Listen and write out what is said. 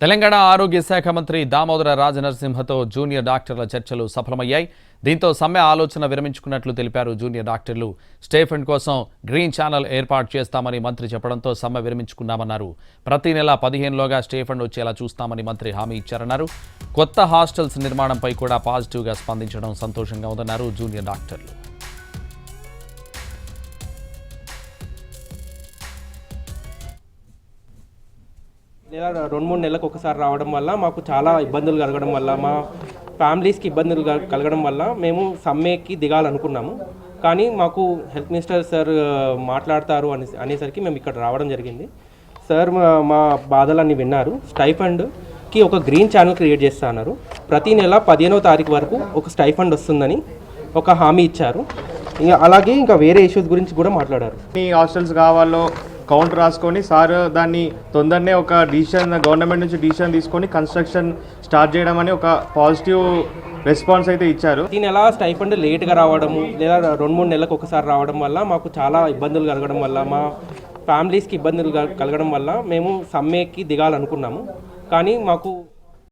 తెలంగాణ ఆరోగ్య శాఖ మంత్రి దామోదర రాజనరసింహతో జూనియర్ డాక్టర్ల చర్చలు సఫలమయ్యాయి. దీంతో సమ్మె ఆలోచన విరమించుకున్నట్లు తెలిపారు జూనియర్ డాక్టర్లు. స్టేఫండ్ కోసం గ్రీన్ ఛానల్ ఏర్పాటు చేస్తామని మంత్రి చెప్పడంతో సమ్మె విరమించుకున్నామన్నారు. ప్రతి నెల పదిహేనులోగా స్టేఫండ్ వచ్చేలా చూస్తామని మంత్రి హామీ ఇచ్చారన్నారు. కొత్త హాస్టల్స్ నిర్మాణంపై కూడా పాజిటివ్గా స్పందించడం సంతోషంగా ఉందన్నారు జూనియర్ డాక్టర్లు. లేదా రెండు మూడు నెలలకు ఒకసారి రావడం వల్ల మాకు చాలా ఇబ్బందులు కలగడం వల్ల మా ఫ్యామిలీస్కి ఇబ్బందులు కలగడం వల్ల మేము సమ్మెకి దిగాలనుకున్నాము. కానీ మాకు హెల్త్ మినిస్టర్ సార్ మాట్లాడతారు అని అనేసరికి మేము ఇక్కడ రావడం జరిగింది. సార్ మా మా బాధలన్నీ విన్నారు. స్టైఫండ్కి ఒక గ్రీన్ ఛానల్ క్రియేట్ చేస్తా అన్నారు ప్రతి నెల పదిహేనవ తారీఖు వరకు ఒక స్టైఫండ్ వస్తుందని ఒక హామీ ఇచ్చారు. ఇంకా అలాగే ఇంకా వేరే ఇష్యూస్ గురించి కూడా మాట్లాడారు. మీ హాస్టల్స్ కావాలో కౌంట్ రాసుకొని సార్ దాన్ని తొందరనే ఒక డిసిషన్ గవర్నమెంట్ నుంచి డిసిషన్ తీసుకొని కన్స్ట్రక్షన్ స్టార్ట్ చేయడం అని ఒక పాజిటివ్ రెస్పాన్స్ అయితే ఇచ్చారు. దీని నెల స్టైఫండ్ లేట్గా రావడము లేదా రెండు మూడు నెలలకు ఒకసారి రావడం వల్ల మాకు చాలా ఇబ్బందులు కలగడం వల్ల మా ఫ్యామిలీస్కి ఇబ్బందులు కలగడం వల్ల మేము సమ్మెకి దిగాలనుకున్నాము. కానీ మాకు